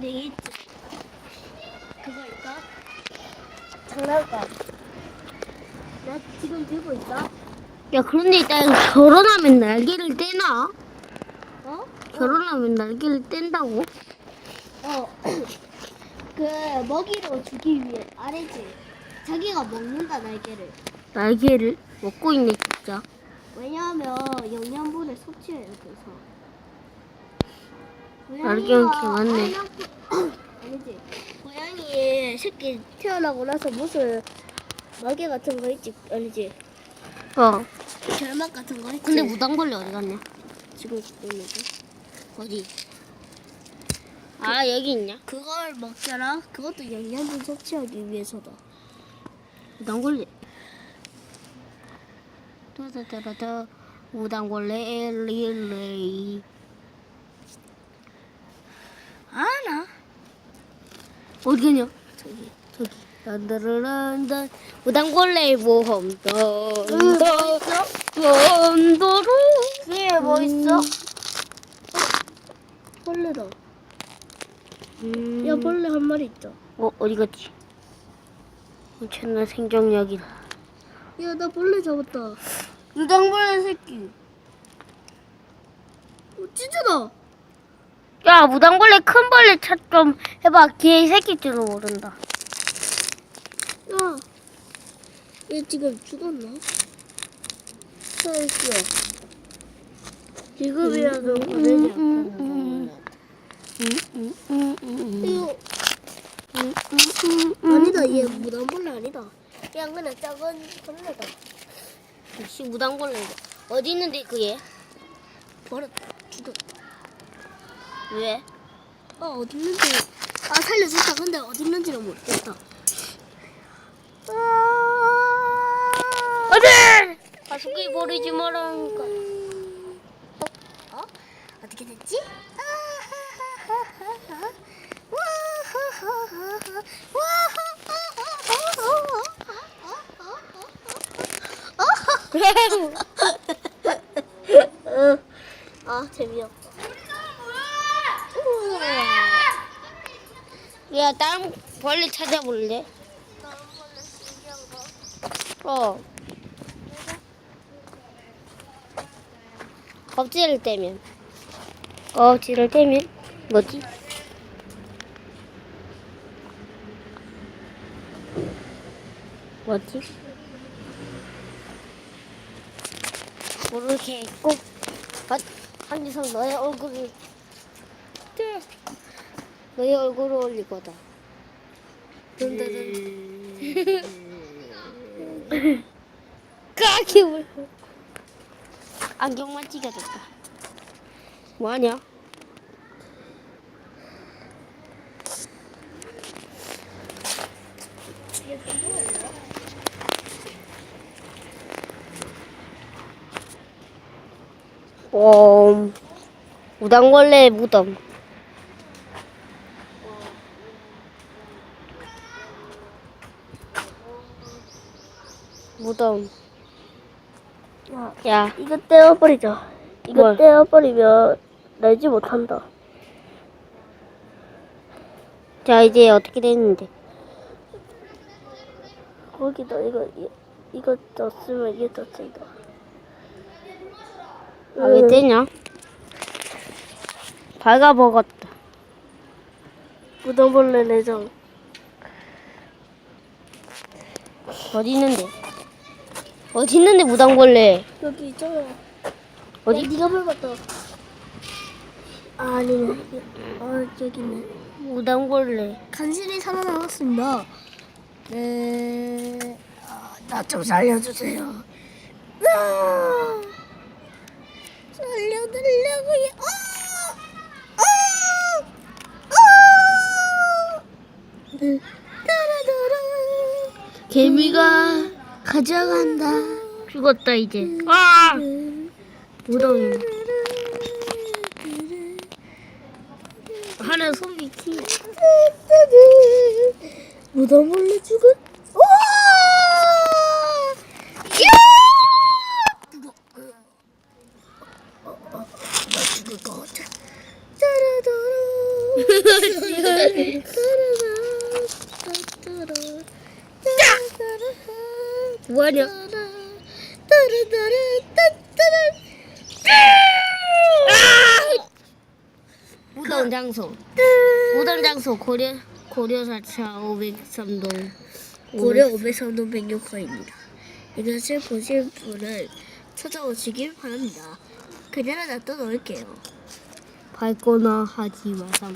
되겠지. 그거 있다? 장난감. 나 지금 들고 있다. 야 그런데 이따 이거 결혼하면 날개를 떼나? 어? 결혼하면 날개를 뗀다고? 어. 그 먹이로 주기 위해 알지? 자기가 먹는다 날개를. 날개를 먹고 있네 진짜. 왜냐하면 영양분을 섭취해요 그래서. 개 많네. 아니지. 고양이 새끼 태어나고 나서 무슨 마개 같은 거 있지? 아니지? 어. 결막 같은 거 있지? 근데 무당벌레 어디 갔냐? 지금 있는데. 어디? 아 여기 있냐? 그걸 먹잖아. 그것도 영양분 섭취하기 위해서다. 무당벌레. 따다다다다 무당벌레 엘리레이. 아나. 어디 갔냐? 저기. 저기. 딴다라란단 무당벌레 모험 응, 딴다 뭐 위에 뭐 있어? 벌레다. 음. 야 벌레 한 마리 있다. 어 어디 갔지? 엄청난 생존력이다. 야 나 벌레 잡았다. 무당벌레 새끼. 어, 진짜다. 야 무당벌레 큰 벌레 찾좀 해봐. 걔 새끼 줄은 모른다. 야, 얘 지금 죽었나? 살았어. 지금이라도 보내지 음? 음, 음, 이거 음, 음, 음. 아니다. 얘 무당벌레 아니다. 그냥 그냥 작은 벌레다. 역시 무당벌레다. 어디 있는데 그게? 버렸다. 죽었다. 왜? 어 어디 있는지 아 살려줬다. 근데 어디 있는지는 모르겠다. 어디? 가슴이 버리지 말라니까. 어? 어떻게 됐지? 아 재미없다. 야 다른 벌레 찾아볼래? 어. 껍질을 떼면. 껍질을 떼면 뭐지? 뭐지? 모르겠고. 아, 한지성 너의 얼굴을 떼. 너의 얼굴을 올릴 거다. 까기 물. 안경만 찍어줬다. 뭐하냐? 어, 무당벌레 무덤. 무덤. 야, 야, 이거 떼어버리자. 이거 뭘? 떼어버리면 날지 못한다. 자 이제 어떻게 됐는데? 거기다 이거 이, 이거 떴으면 이게 떴습니다. 아, 왜 떼냐? 발가 먹었다. 무덤벌레 내장. 어디 있는데? 어디 있는데 무당벌레? 여기 있잖아. 어디? 야, 네가 밟았다. 아, 아니네. 아, 저기 있네. 무당벌레. 간신히 살아남았습니다. 네. 나좀 살려주세요. 아, 살려드리려고요. 아! 아! 아! 네. 따라따라. 개미가 가져간다. 죽었다 이제. 아! 무덤. 하나 손이 키. 죽은? 우와! 야! 이거, 어, 어, 나 죽을 것 같아. 따라따라. 뭐하냐? 무덤 장소. 무덤 장소 고려 고려 사차 503동. 고려 503동 백육호입니다. 이것을 보실 분은 찾아오시길 바랍니다. 그대로 놔둬 놓을게요. 밟거나 하지 마삼.